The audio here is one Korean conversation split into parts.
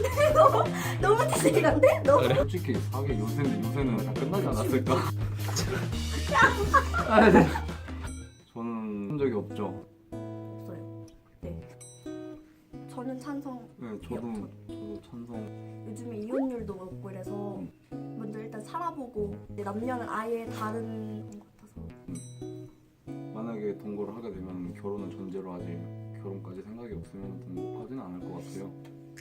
너무 디테일한데? 너무 솔직히 사기 요새는 요새는 다 끝나지 않았을까? 아, 네. 저는 한 적이 없죠. 없어요. 네. 저는 찬성. 네, 저도 저도 찬성. 요즘에 이혼율도 높고 이래서 먼저 일단 살아보고 남녀는 아예 다른 것 같아서 만약에 동거를 하게 되면 결혼은 전제로 하지 결혼까지 생각이 없으면 동거하지는 않을 것 같아요.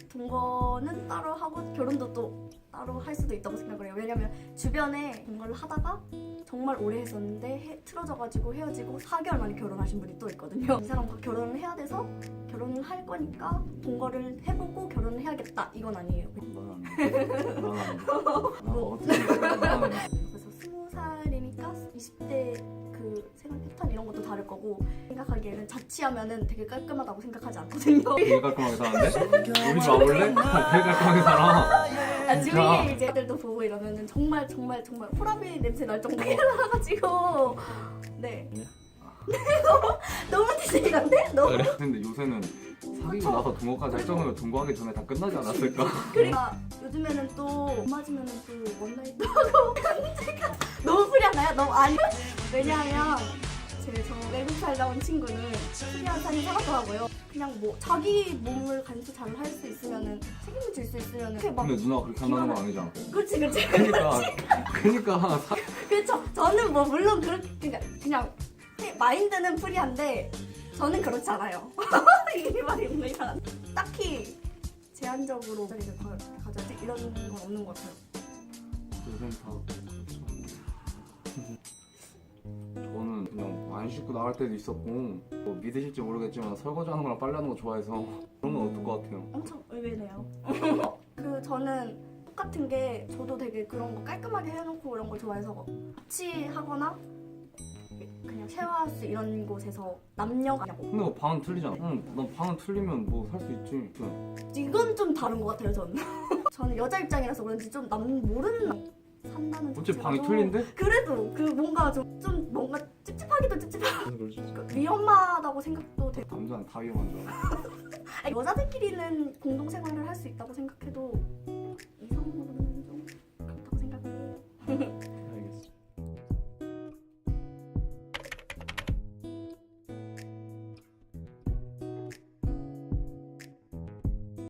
동거는 따로 하고 결혼도 또 따로 할 수도 있다고 생각을 해요. 왜냐면 주변에 동거를 하다가 정말 오래 했었는데 해- 틀어져가지고 헤어지고 4개월 만에 결혼하신 분이 또 있거든요. 이 사람과 결혼을 해야 돼서 결혼을 할 거니까 동거를 해보고 결혼을 해야겠다 이건 아니에요. 어떻게 나는 그래서 스무 살이니까 20대 그 생활 패턴 이런 것도 다를 거고 생각하기에는 자취하면은 되게 깔끔하다고 생각하지 않거든요. 되게 깔끔하게 사는데? 우리 집 와볼래? 되게 깔끔하게 살아. 아? 주위에 이제 애들도 보고 이러면은 정말 정말 정말 호라비 냄새 날 정도로 나가지고 네 너무 너무 디테일한데 너무 근데 요새는 사귀고 나서 동거까지 할 정도면 동거하기 전에 다 끝나지 않았을까? 그러니까 요즘에는 또못 맞으면은 또 원나잇도 하고 너무 프리한가요? 너무 아니 왜냐하면 제저 외국 살다 온 친구는 프리한 삶을 살았더라고요. 그냥 뭐 자기 몸을 간수 잘 할 수 있으면은 책임을 질 수 있으면은 막 근데 누나가 그렇게 한다는 건 아니잖아. 그렇지 그렇지 그러니까 그러니까 사... 그렇죠. 저는 뭐 물론 그렇게 그냥 그냥 피- 마인드는 프리한데 저는 그렇지 않아요. 이 이상한. 딱히 제한적으로 자리를 가- 가져야지 이런 건 없는 것 같아요. 요새는 다 안 씻고 나갈 때도 있었고 뭐 믿으실지 모르겠지만 설거지하는 거랑 빨래하는 거 좋아해서 그런 건 어떨 것 같아요. 엄청 의외네요. 그 저는 똑같은 게 저도 되게 그런 거 깔끔하게 해놓고 이런 걸 좋아해서 같이하거나 그냥 쉐어하우스 이런 곳에서 남녀가 근데 뭐 방은 틀리잖아. 응, 난 방은 틀리면 뭐 살 수 있지. 그냥 이건 좀 다른 것 같아요 저는. 저는 여자 입장이라서 그런지 좀 남 모르는 산다는 어째 자체가 방이 좀- 틀린데? 그래도 그 뭔가 좀, 좀 뭔가 찝찝하기도 찝찝하고 그러니까 위험하다고 생각도 돼. 남자는 다 위험한 줄 알아. 여자들끼리는 공동생활을 할 수 있다고 생각해도 이성으로는 좀 그렇다고 생각해.